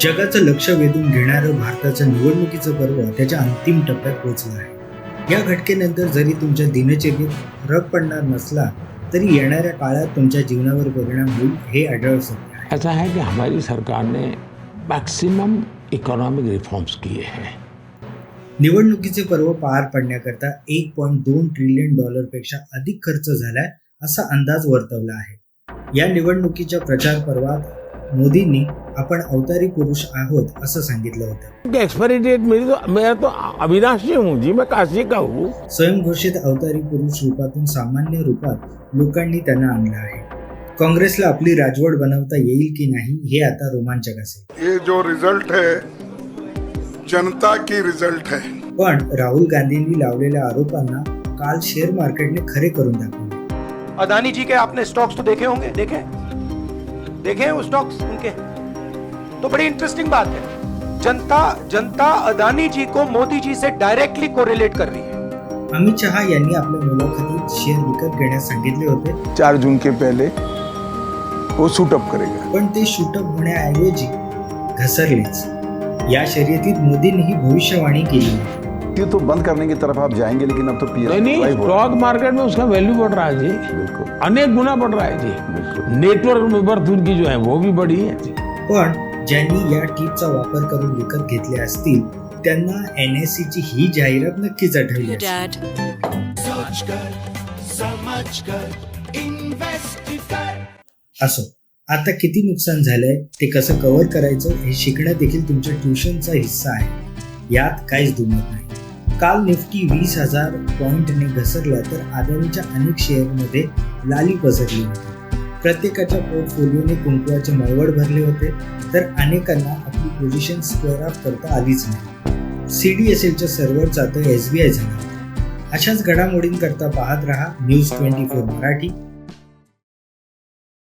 जगाचं लक्ष वेधून घेणारं भारताचं निवडणुकीचं पर्व त्याच्या अंतिम टप्प्यात पोहोचलं आहे. या घटकेनंतर जरी तुमच्या दिनचर्येत फरक पडणार नसला तरी येणाऱ्या काळात तुमच्या जीवनावर परिणाम होईल हे आढळ सत्य आहे. ऐसा है कि हमारी सरकार ने मैक्सिमम इकोनॉमिक रिफॉर्म्स किए हैं। निवडणुकीचे पर्व पार पडण्याकरता एक पॉईंट दोन ट्रिलियन डॉलरपेक्षा अधिक खर्च झालाय असा अंदाज वर्तवला आहे. या निवडणुकीच्या प्रचार पर्वात मोदींनी आपण अवतारी पुरुष आहोत असं सांगितलं होतं. एक्सपायरी डेट मेरी तो मैं तो अविनाशी हूँ जी मैं काशी का हूँ? स्वयंघोषित अवतारी पुरुष रूपातून सामान्य रूपात लोकांनी त्यांना आणलं आहे. काँग्रेसला आपली राजवट बनवता येईल की नाही हे आता रोमांचक असेल. ये जो रिजल्ट है जनता की रिजल्ट है। पण राहुल गांधींनी लावलेल्या आरोपांना काल शेअर मार्केटने खरे करून दाखवले. अदानी जी के आपने स्टॉक्स तो देखे होंगे? देखे? देखे वो स्टॉक्स उनके। तो बड़ी इंटरेस्टिंग बात है। जनता जनता अदानी जी को मोदी जी से डायरेक्टली कोरिलेट कर रही है। अमित शहा यांनी आपल्या मुलाखतीत शेअर विकत घेण्यास सांगितले होते. चार जून के पहले वो सूटअप करेगा। पण ते शूटअप होण्याऐवजी घसरलेच. या शर्यतीत मोदींनी ही भविष्यवाणी केली. होती ये तो बंद करने की तरफ आप जाएंगे लेकिन अब तो पी नहीं स्टॉक मार्केट में उसका वैल्यू बढ़ रहा है जी। बिल्कुल। अनेक गुना बढ़ रहा है जी। नेटवर्क में वर्थ उनकी जो है वो भी बढ़ी है पण ज्यांनी या टीपचा वापर करून विकत घेतले असतील त्यांना एन एस ची ही जाहिरात नक्कीच आठवली. असो आता किती नुकसान झालंय ते कसं कव्हर करायचं हे शिकणं देखील तुमच्या ट्युशनचा हिस्सा आहे. यात काहीच दुमत नाही. काल निफ्टी वीस हजार पॉइंटने घसरला तर आदानीच्या अनेक शेअरमध्ये लाली पसरली होती. प्रत्येकाच्या पोर्टफोलिओने कुंकुवाचे मळवड भरले होते तर अनेकांना आपली पोझिशन स्क्वेअर ऑफ करता आलीच नाही. सी डी एस एलच्या सर्व्हरचा तर एस बी आय झाला. अशाच घडामोडींकरता पाहत रहा न्यूज ट्वेंटी फोर मराठी.